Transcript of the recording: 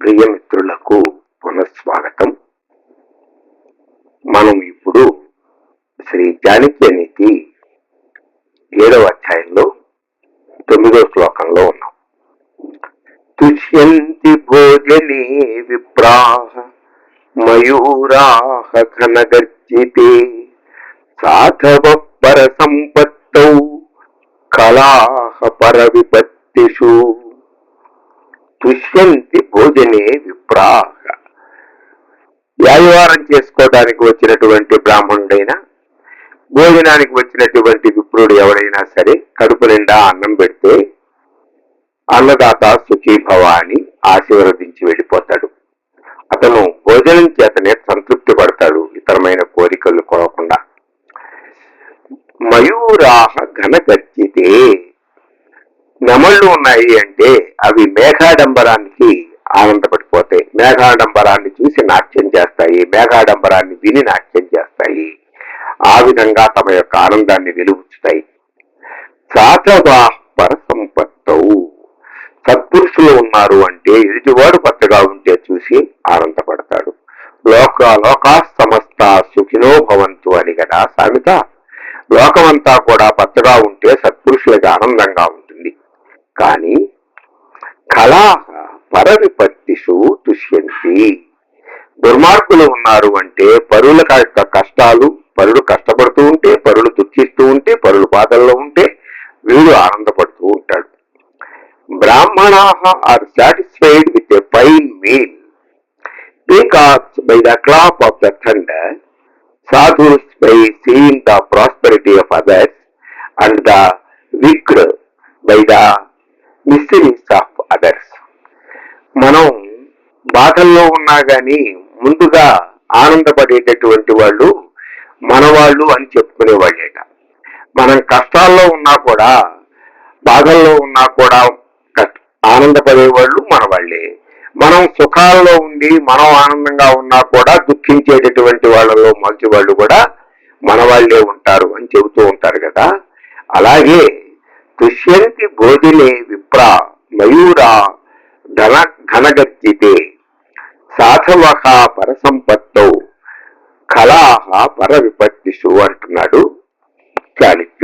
ప్రియమిత్రులకు పునఃస్వాగతం. మనం ఇప్పుడు శ్రీ జానిక్య నీతి ఏడవ అధ్యాయంలో తొమ్మిదో శ్లోకంలో ఉన్నాం. తుష్యంతి భోజనే విప్రాహ మయూరాహ ఘనగర్జితే సాధవ పర సంపత్తౌ కళాహ పర విపత్తిషు తుష్యంతి భోజనే విప్రాహ. వ్యాయవారం చేసుకోవడానికి వచ్చినటువంటి బ్రాహ్మణుడైనా భోజనానికి వచ్చినటువంటి విప్రుడు ఎవడైనా సరే కడుపు నిండా అన్నం పెడితే అన్నదాత సుఖీభవ అని ఆశీర్వదించి వెళ్ళిపోతాడు. అతను భోజనం చేతనే సంతృప్తి పడతాడు ఇతరమైన కోరికలు కోరకుండా. మయూరాహ ఘనగర్జితే కళ్ళు ఉన్నాయి అంటే అవి మేఘాడంబరానికి ఆనందపడిపోతాయి. మేఘాడంబరాన్ని చూసి నాట్యం చేస్తాయి. మేఘాడంబరాన్ని విని నాట్యం చేస్తాయి. ఆ విధంగా తమ యొక్క ఆనందాన్ని వెలుగుతాయి సాధవా సంపత్తవు సత్పురుషులు ఉన్నారు అంటే ఎదుటివాడు పచ్చగా ఉంటే చూసి ఆనందపడతాడు. లోక లోకా సమస్త సుఖినో భవంతు అని కదా సామెత. లోకమంతా కూడా పచ్చగా ఉంటే సత్పురుషులకి ఆనందంగా ఉంటుంది. కానీ కళా పరవిపత్తిషు తుష్యంతి. దుర్మార్గులు ఉన్నారు అంటే పరుల కష్టాలు పరుడు కష్టపడుతూ ఉంటే పరులు దుఃఖిస్తూ ఉంటే పరులు బాధల్లో ఉంటే వీడు ఆనందపడుతూ ఉంటాడు. Brahmana are satisfied with a fine meal. Because by the clap of the thunder, sadhus by seeing the prosperity of others and the wicked by the mysteries of others మనం బాధల్లో ఉన్నా కానీ ముందుగా ఆనందపడేటటువంటి వాళ్ళు మన వాళ్ళు అని చెప్పుకునే వాళ్ళేట. మనం కష్టాల్లో ఉన్నా కూడా బాధల్లో ఉన్నా కూడా కష్ట- ఆనందపడే వాళ్ళు మన వాళ్ళే మనం సుఖాల్లో ఉండి మనం ఆనందంగా ఉన్నా కూడా దుఃఖించేటటువంటి వాళ్ళలో మంచి వాళ్ళు కూడా మన వాళ్ళే ఉంటారు అని చెబుతూ ఉంటారు కదా. అలాగే తుష్యంతి భోజనే తత్ర మయూరా ధన ఘనగర్జితే సాధవహ పరసంపత్తౌ కళాహ పర విపత్తిషు అంటున్నాడు చాణక్యుడు